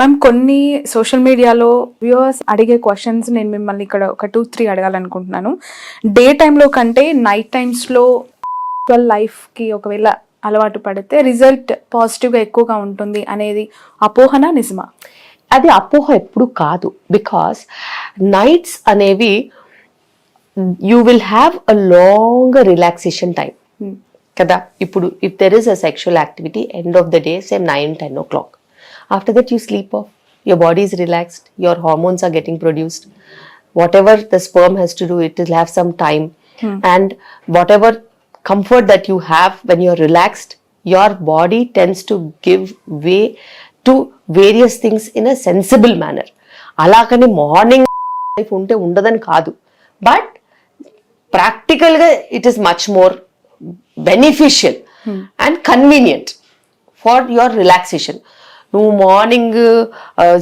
Ma'am కొన్ని social మీడియాలో viewers అడిగే క్వశ్చన్స్ నేను మిమ్మల్ని ఇక్కడ ఒక టూ త్రీ అడగాలనుకుంటున్నాను. డే టైంలో కంటే నైట్ టైమ్స్లో లైఫ్కి ఒకవేళ అలవాటు పడితే రిజల్ట్ పాజిటివ్గా ఎక్కువగా ఉంటుంది అనేది అపోహన నిజమా? అది అపోహ ఎప్పుడు కాదు. బికాస్ నైట్స్ అనేవి you will have a long relaxation time. కదా? ఇప్పుడు if there is a sexual activity end of the day same nine ten o'clock after that you sleep off your body is relaxed your hormones are getting produced whatever the sperm has to do it will have some time and whatever comfort that you have when you're relaxed your body tends to give way to various things in a sensible manner అలాగని morning life ఉంటే ఉండదని కాదు but ప్రాక్టికల్గా it is much more beneficial and convenient for your relaxation నువ్వు morning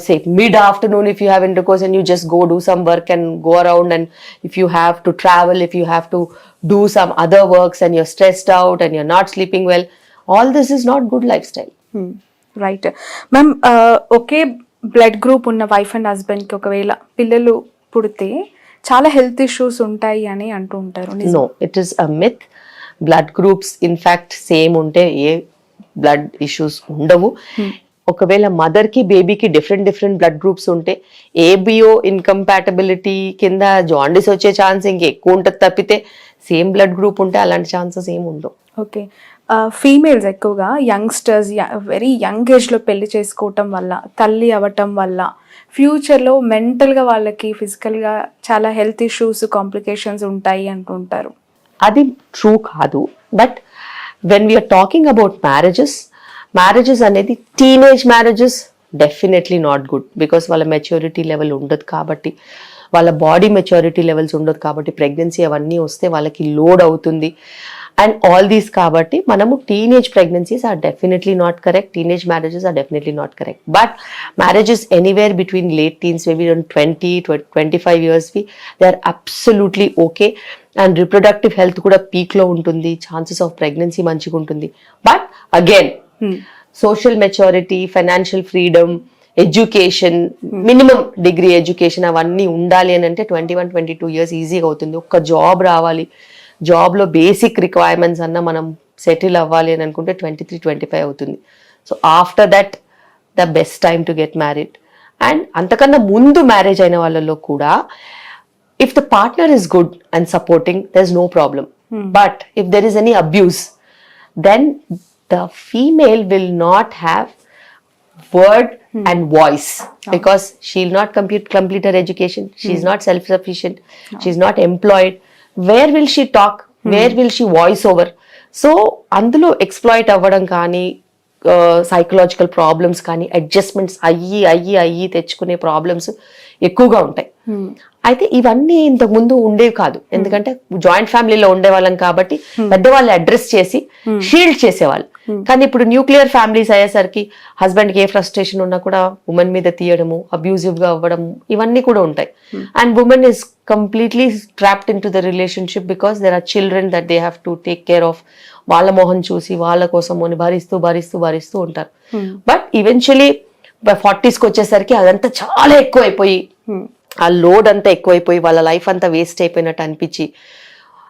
say mid afternoon if you have intercourse and you just go do some work and go around and if you have to travel if you have to do some other works and you're stressed out and you're not sleeping well all this is not good lifestyle right ma'am okay blood group ఉన్న wife and హస్బెండ్కి ఒకవేళ పిల్లలు పుడితే చాలా health issues ఉంటాయి అని అంటూ ఉంటారు? No it is a myth blood groups in fact same ఉంటే ఏ బ్లడ్ ఇష్యూస్ ఉండవు. ఒకవేళ మదర్కి బేబీకి డిఫరెంట్ డిఫరెంట్ బ్లడ్ గ్రూప్స్ ఉంటే ఏబిఓ ఇన్కంపాటబిలిటీ కింద జాండీస్ వచ్చే ఛాన్స్ ఇంకెక్కువ ఉంటుంది తప్పితే సేమ్ బ్లడ్ గ్రూప్ ఉంటే అలాంటి ఛాన్సెస్ ఏమి ఉండవు. ఓకే. ఫీమేల్స్ ఎక్కువగా యంగ్స్టర్స్ వెరీ యంగ్ ఏజ్లో పెళ్ళి చేసుకోవటం వల్ల తల్లి అవ్వటం వల్ల ఫ్యూచర్లో మెంటల్గా వాళ్ళకి ఫిజికల్గా చాలా హెల్త్ ఇష్యూస్ కాంప్లికేషన్స్ ఉంటాయి అంటుంటారు. అది ట్రూ కాదు. But when we are talking about marriages marriages అనేది teenage marriages definitely not good because వాళ్ళ మెచ్యూరిటీ లెవెల్ ఉండదు కాబట్టి వాళ్ళ బాడీ మెచ్యూరిటీ లెవెల్స్ ఉండదు కాబట్టి ప్రెగ్నెన్సీ అవన్నీ వస్తే వాళ్ళకి లోడ్ అవుతుంది. అండ్ ఆల్ దీస్ కాబట్టి మనము teenage pregnancies are definitely not correct teenage marriages are definitely not correct but marriages anywhere between late teens maybe twenty twenty five ఇయర్స్వి they are absolutely okay and reproductive health కూడా పీక్లో ఉంటుంది. Chances of pregnancy మంచిగా ఉంటుంది but again social maturity financial freedom education minimum degree education అవన్నీ ఉండాలి అని అంటే twenty one twenty two years ఈజీగా అవుతుంది. ఒక్క జాబ్ రావాలి. జాబ్లో బేసిక్ రిక్వైర్మెంట్స్ అన్న మనం సెటిల్ అవ్వాలి అని అనుకుంటే ట్వంటీ త్రీ ట్వంటీ ఫైవ్ అవుతుంది. So after that the best time to get married and అంతకన్నా ముందు మ్యారేజ్ అయిన వాళ్ళలో కూడా if the partner is good and supporting, there's no problem. But if there is any abuse, then the female will not have word and voice because she'll not complete complete her education. She's not self-sufficient. She's not employed. Where will she talk? Where will she voice over? So అందులో exploit అవ్వడం కానీ psychological problems కానీ adjustments అయ్యి అయ్యి అయ్యి తెచ్చుకునే problems ఎక్కువగా ఉంటాయి అయితే ఇవన్నీ ఇంతకు ముందు ఉండేవి కాదు. ఎందుకంటే జాయింట్ ఫ్యామిలీలో ఉండేవాళ్ళం కాబట్టి పెద్దవాళ్ళు అడ్రస్ చేసి షీల్డ్ చేసేవాళ్ళు. కానీ ఇప్పుడు న్యూక్లియర్ ఫ్యామిలీస్ అయ్యేసరికి హస్బెండ్కి ఏ ఫ్రస్ట్రేషన్ ఉన్నా కూడా ఉమెన్ మీద తీయడము అబ్యూజివ్గా అవ్వడం ఇవన్నీ కూడా ఉంటాయి. And women is completely trapped into the relationship because there are children that they have to take care of వాళ్ళ మొహం చూసి వాళ్ళ కోసం అని భరిస్తూ భరిస్తూ భరిస్తూ ఉంటారు. బట్ ఈవెన్చువలీ ఫార్టీస్కి వచ్చేసరికి అదంతా చాలా ఎక్కువైపోయి ఆ లోడ్ అంతా ఎక్కువైపోయి వాళ్ళ లైఫ్ అంతా వేస్ట్ అయిపోయినట్టు అనిపించి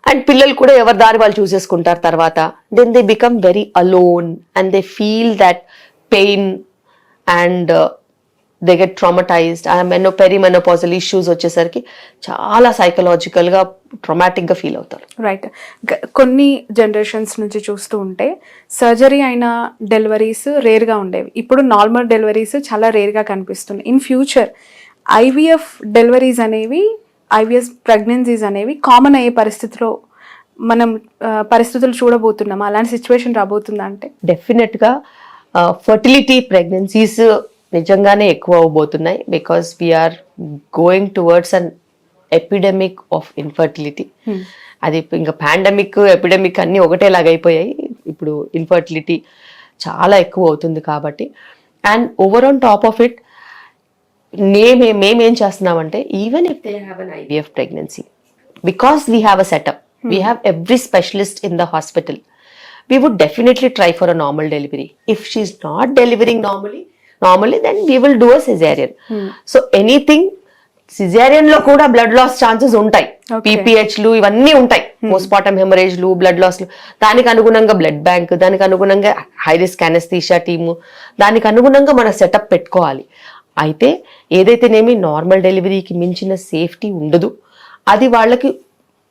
అండ్ పిల్లలు కూడా ఎవరి దారి వాళ్ళు చూసేసుకుంటారు తర్వాత then they become very alone and they feel that pain and they get traumatized ఆ మెనో పెరిమెనోపాజల్ ఇష్యూస్ వచ్చేసరికి చాలా సైకలాజికల్గా ట్రొమాటిక్గా ఫీల్ అవుతారు. రైట్ కొన్ని జనరేషన్స్ నుంచి చూస్తూ ఉంటే సర్జరీ అయిన డెలివరీస్ రేర్గా ఉండేవి. ఇప్పుడు నార్మల్ డెలివరీస్ చాలా రేర్గా కనిపిస్తున్నాయి. ఇన్ ఫ్యూచర్ ఐవీఎఫ్ డెలివరీస్ అనేవి ఐవీఎఫ్ ప్రెగ్నెన్సీస్ అనేవి కామన్ అయ్యే పరిస్థితిలో మనం పరిస్థితులు చూడబోతున్నాం. అలాంటి సిచ్యువేషన్ రాబోతుందా అంటే? డెఫినెట్గా ఫర్టిలిటీ ప్రెగ్నెన్సీస్ నిజంగానే ఎక్కువ అవబోతున్నాయి because we are going towards an epidemic of infertility అది ఇంకా పాండమిక్ ఎపిడమిక్ అన్నీ ఒకటేలాగా అయిపోయాయి. ఇప్పుడు ఇన్ఫర్టిలిటీ చాలా ఎక్కువ అవుతుంది కాబట్టి. And over on top of it మేమే మేమేం చేస్తున్నామంటే even if they have an IVF pregnancy because we have a setup we have every specialist in the hospital we would definitely try for a normal delivery. If she's not delivering normally, normally then we will do a caesarean so anything సిజేరియన్లో కూడా blood loss chances ఉంటాయి. Okay. పీపీహెచ్లు ఇవన్నీ ఉంటాయి. Postpartum హెమరేజ్లు blood లాస్లు. దానికి అనుగుణంగా blood bank దానికి అనుగుణంగా హై రిస్క్ అనస్థీషియా టీము దానికి అనుగుణంగా మన సెటప్ పెట్టుకోవాలి. అయితే ఏదైతేనేమి నార్మల్ డెలివరీకి మించిన సేఫ్టీ ఉండదు. అది వాళ్ళకి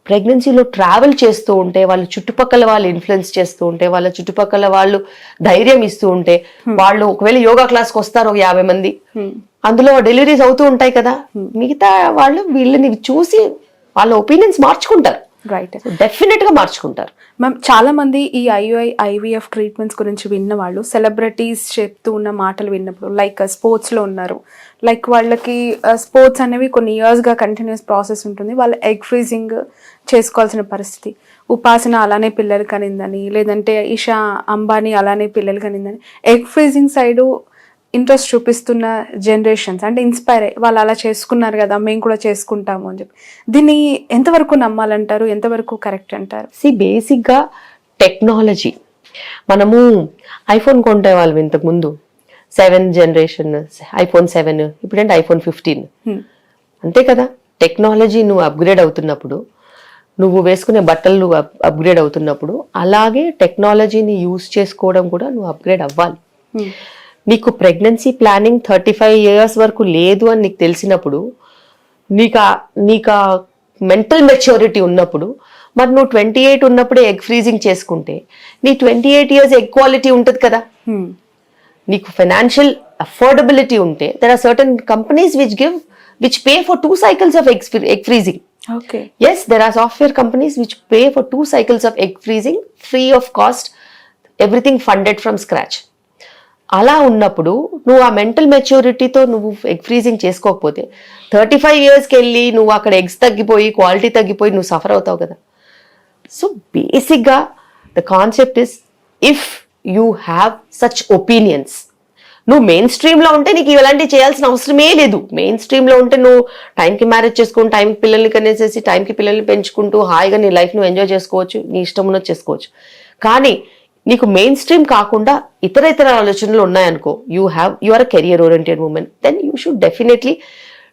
ప్రెగ్నెన్సీలో ట్రావెల్ చేస్తూ ఉంటే వాళ్ళ చుట్టుపక్కల వాళ్ళు ఇన్ఫ్లుయెన్స్ చేస్తూ ఉంటే వాళ్ళ చుట్టుపక్కల వాళ్ళు ధైర్యం ఇస్తూ ఉంటే వాళ్ళు ఒకవేళ యోగా క్లాస్కి వస్తారు ఒక యాభై మంది అందులో డెలివరీస్ అవుతూ ఉంటాయి కదా. మిగతా వాళ్ళు వీళ్ళని చూసి వాళ్ళ ఒపీనియన్స్ మార్చుకుంటారు. రైట్ డెఫినెట్గా మార్చుకుంటారు. మ్యామ్ చాలా మంది ఈ ఐయుఐ ఐవీఎఫ్ ట్రీట్మెంట్స్ గురించి విన్న వాళ్ళు సెలబ్రిటీస్ చెప్తూ ఉన్న మాటలు విన్నప్పుడు లైక్ స్పోర్ట్స్లో ఉన్నారు. లైక్ వాళ్ళకి స్పోర్ట్స్ అనేవి కొన్ని ఇయర్స్గా కంటిన్యూస్ ప్రాసెస్ ఉంటుంది. వాళ్ళు ఎగ్ ఫ్రీజింగ్ చేసుకోవాల్సిన పరిస్థితి. ఉపాసన అలానే పిల్లలు కనిందని లేదంటే ఇషా అంబానీ అలానే పిల్లలు కనిందని ఎగ్ ఫ్రీజింగ్ సైడు ఇంట్రెస్ట్ చూపిస్తున్న జనరేషన్స్ అంటే ఇన్స్పైర్ అయ్యి వాళ్ళు అలా చేసుకున్నారు కదా మేము కూడా చేసుకుంటాము అని చెప్పి. దీన్ని ఎంతవరకు నమ్మాలంటారు? ఎంతవరకు కరెక్ట్ అంటారు? సి బేసిక్గా టెక్నాలజీ మనము ఐఫోన్ కొంటే వాళ్ళం ఇంతకు ముందు. సెవెన్ జనరేషన్ ఐఫోన్ సెవెన్ ఇప్పుడంటే ఐఫోన్ ఫిఫ్టీన్. అంతే కదా? టెక్నాలజీ నువ్వు అప్గ్రేడ్ అవుతున్నప్పుడు నువ్వు వేసుకునే బట్టలు నువ్వు అప్గ్రేడ్ అవుతున్నప్పుడు అలాగే టెక్నాలజీని యూస్ చేసుకోవడం కూడా నువ్వు అప్గ్రేడ్ అవ్వాలి. నీకు pregnancy planning thirty five years వరకు లేదు అని నీకు తెలిసినప్పుడు నీకు నీకు మెంటల్ మెచ్యూరిటీ ఉన్నప్పుడు మరి నువ్వు ట్వంటీ ఎయిట్ ఉన్నప్పుడే ఎగ్ ఫ్రీజింగ్ చేసుకుంటే నీ twenty eight years egg quality ఉంటుంది కదా. Hmm. నీకు ఫైనాన్షియల్ అఫోర్డబిలిటీ ఉంటే there are certain companies which give which pay for two cycles of egg egg freezing okay yes there are software companies which pay for two cycles of egg freezing free of cost everything funded from scratch. అలా ఉన్నప్పుడు నువ్వు ఆ mental మెచ్యూరిటీతో నువ్వు egg freezing చేసుకోకపోతే thirty five ఇయర్స్కి వెళ్ళి నువ్వు అక్కడ ఎగ్స్ తగ్గిపోయి క్వాలిటీ తగ్గిపోయి నువ్వు సఫర్ అవుతావు కదా. సో బేసిక్గా the concept is if you have such opinions నువ్వు మెయిన్ స్ట్రీమ్లో ఉంటే నీకు ఇలాంటివి చేయాల్సిన అవసరమే లేదు. మెయిన్ స్ట్రీమ్లో ఉంటే నువ్వు టైంకి మ్యారేజ్ చేసుకుని టైంకి పిల్లల్ని కనేసేసి టైంకి పిల్లల్ని పెంచుకుంటూ హాయిగా నీ లైఫ్ నువ్వు ఎంజాయ్ చేసుకోవచ్చు నీ ఇష్టం ఉన్నది చేసుకోవచ్చు. కానీ నీకు మెయిన్ స్ట్రీమ్ కాకుండా ఇతర ఇతర ఆలోచనలు ఉన్నాయనుకో you have you are career oriented women then you should definitely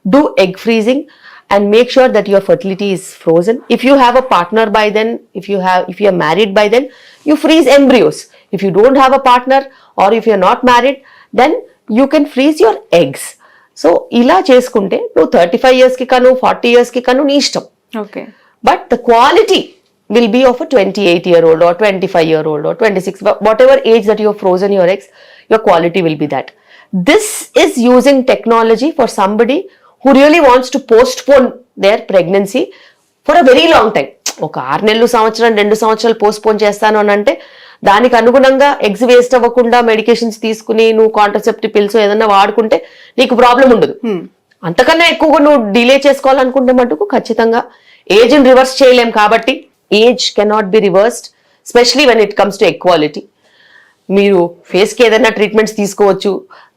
do egg freezing and make sure that your fertility is frozen if you have a partner by then if you have if you're married by then you freeze embryos if you don't have a partner or if you're not married then you can freeze your eggs so ఇలా చేసుకుంటే నువ్వు thirty five ఇయర్స్కి కను forty ఇయర్స్కి కను నీ ఇష్టం. Okay but the quality will be of a 28 year old or 25 year old or 26 wha- whatever age that you have frozen your eggs your quality will be that this is using technology for somebody who really wants to postpone their pregnancy for a very long time ఒక ఆరు నెలలు సంవత్సరం రెండు సంవత్సరాలు postpone చేస్తాను అని అంటే దానికి అనుగుణంగా ఎగ్స్ వేస్ట్ అవ్వకుండా మెడికేషన్స్ తీసుకుని నువ్వు కాంట్రసెప్టివ్ పిల్స్ ఏదైనా వాడుకుంటే నీకు ప్రాబ్లం ఉండదు అంతకన్నా ఎక్కువగా నువ్వు డిలే చేసుకోవాలనుకుంటే మటుకు ఖచ్చితంగా ఏజ్ రివర్స్ చేయలేం కాబట్టి age cannot be reversed specially when it comes to egg quality మీరు ఫేస్కి ఏదైనా ట్రీట్మెంట్స్ తీసుకోవచ్చు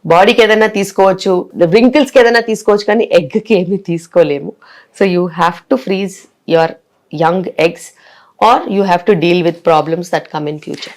బాడీకి ఏదైనా తీసుకోవచ్చు రింకిల్స్కి ఏదైనా తీసుకోవచ్చు కానీ ఎగ్కి ఏమీ తీసుకోలేము. So you have to freeze your young eggs or you have to deal with problems that come in future